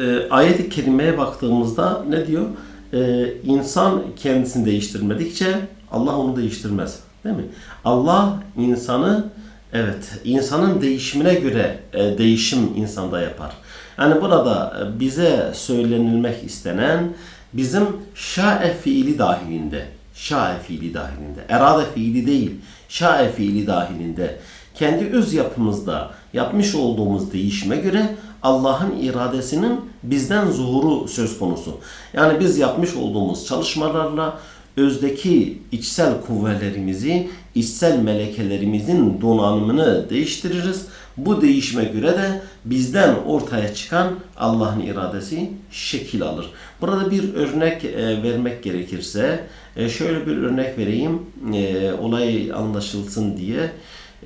e, ayet-i kerimeye baktığımızda ne diyor? E, insan kendisini değiştirmedikçe Allah onu değiştirmez. Değil mi? Allah insanı evet insanın değişimine göre e, değişim insanda yapar. Yani burada e, bize söylenilmek istenen bizim şa'e fiili dahilinde şa'e fiili dahilinde erade fiili değil şa'e fiili dahilinde kendi öz yapımızda yapmış olduğumuz değişime göre Allah'ın iradesinin bizden zuhuru söz konusu. Yani biz yapmış olduğumuz çalışmalarla özdeki içsel kuvvelerimizi, içsel melekelerimizin donanımını değiştiririz. Bu değişime göre de bizden ortaya çıkan Allah'ın iradesi şekil alır. Burada bir örnek e, vermek gerekirse, e, şöyle bir örnek vereyim, e, olay anlaşılsın diye.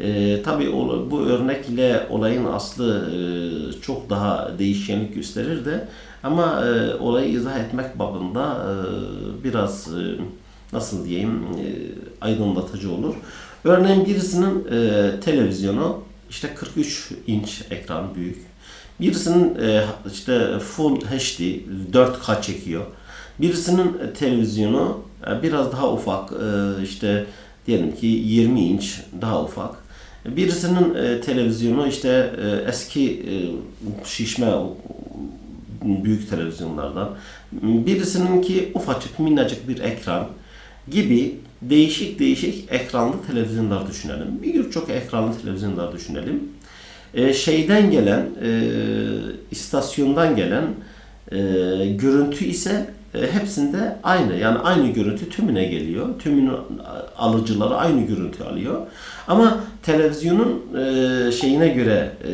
E, tabii bu örnek ile olayın aslı e, çok daha değişkenlik gösterir de ama e, olayı izah etmek babında e, biraz e, nasıl diyeyim e, aydınlatıcı olur. Örneğin birisinin e, televizyonu işte 43 inç ekran büyük. Birisinin e, işte full HD 4K çekiyor. Birisinin televizyonu e, biraz daha ufak e, işte diyelim ki 20 inç daha ufak. Birisinin e, televizyonu işte e, eski e, şişme büyük televizyonlardan. Birisininki ufacık minnacık bir ekran gibi değişik değişik ekranlı televizyonlar düşünelim. Birçok ekranlı televizyonlar düşünelim. E, şeyden gelen, e, istasyondan gelen e, görüntü ise e, hepsinde aynı. Yani aynı görüntü tümüne geliyor. Tümünün alıcıları aynı görüntü alıyor. Ama televizyonun e, şeyine göre, e,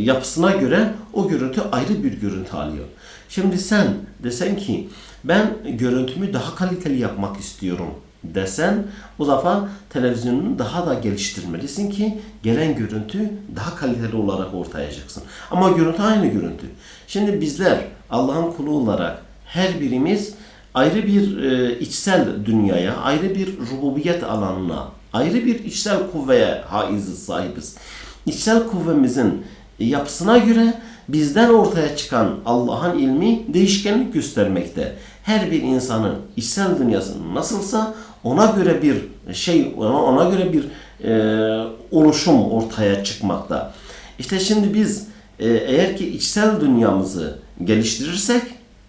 yapısına göre o görüntü ayrı bir görüntü alıyor. Şimdi sen desen ki ben görüntümü daha kaliteli yapmak istiyorum desen o zaman televizyonunu daha da geliştirmelisin ki gelen görüntü daha kaliteli olarak ortaya çıksın. Ama görüntü aynı görüntü. Şimdi bizler Allah'ın kulu olarak her birimiz ayrı bir e, içsel dünyaya, ayrı bir rububiyet alanına, ayrı bir içsel kuvveye haiziz, sahibiz. İçsel kuvvemizin yapısına göre bizden ortaya çıkan Allah'ın ilmi değişkenlik göstermekte. Her bir insanın içsel dünyası nasılsa ona göre bir şey, ona, ona göre bir e, oluşum ortaya çıkmakta. İşte şimdi biz e, eğer ki içsel dünyamızı geliştirirsek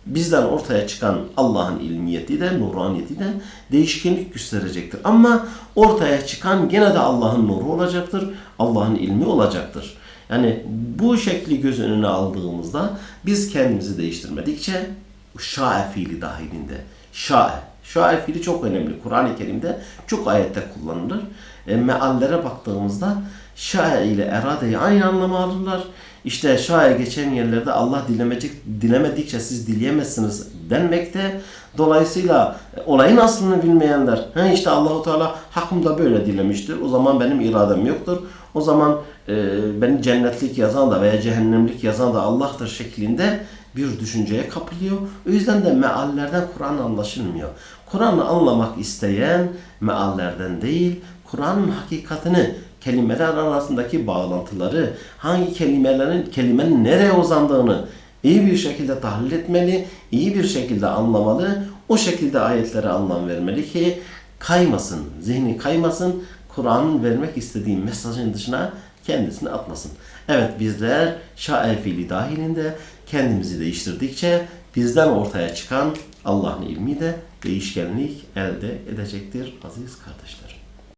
bizden ortaya çıkan Allah'ın ilmiyeti de, nuraniyeti de değişkenlik gösterecektir. Ama ortaya çıkan gene de Allah'ın nuru olacaktır, Allah'ın ilmi olacaktır. Yani bu şekli göz önüne aldığımızda biz kendimizi değiştirmedikçe şa'e fiili dahilinde. Şa'e. Şa'e fiili çok önemli. Kur'an-ı Kerim'de çok ayette kullanılır. E, meallere baktığımızda şa'e ile eradeyi aynı anlama alırlar. İşte şa'e geçen yerlerde Allah dilemecek, dilemedikçe siz dileyemezsiniz denmekte. Dolayısıyla olayın aslını bilmeyenler, işte Allahu Teala hakkımda böyle dilemiştir. O zaman benim iradem yoktur. O zaman beni cennetlik yazan da veya cehennemlik yazan da Allah'tır şeklinde bir düşünceye kapılıyor. O yüzden de meallerden Kur'an anlaşılmıyor. Kur'an'ı anlamak isteyen meallerden değil, Kur'an'ın hakikatini, kelimeler arasındaki bağlantıları, hangi kelimelerin kelimenin nereye uzandığını iyi bir şekilde tahlil etmeli, iyi bir şekilde anlamalı, o şekilde ayetlere anlam vermeli ki kaymasın, zihni kaymasın, Kur'an'ın vermek istediği mesajın dışına kendisini atmasın. Evet bizler şair fiili dahilinde kendimizi değiştirdikçe bizden ortaya çıkan Allah'ın ilmi de değişkenlik elde edecektir aziz kardeşlerim.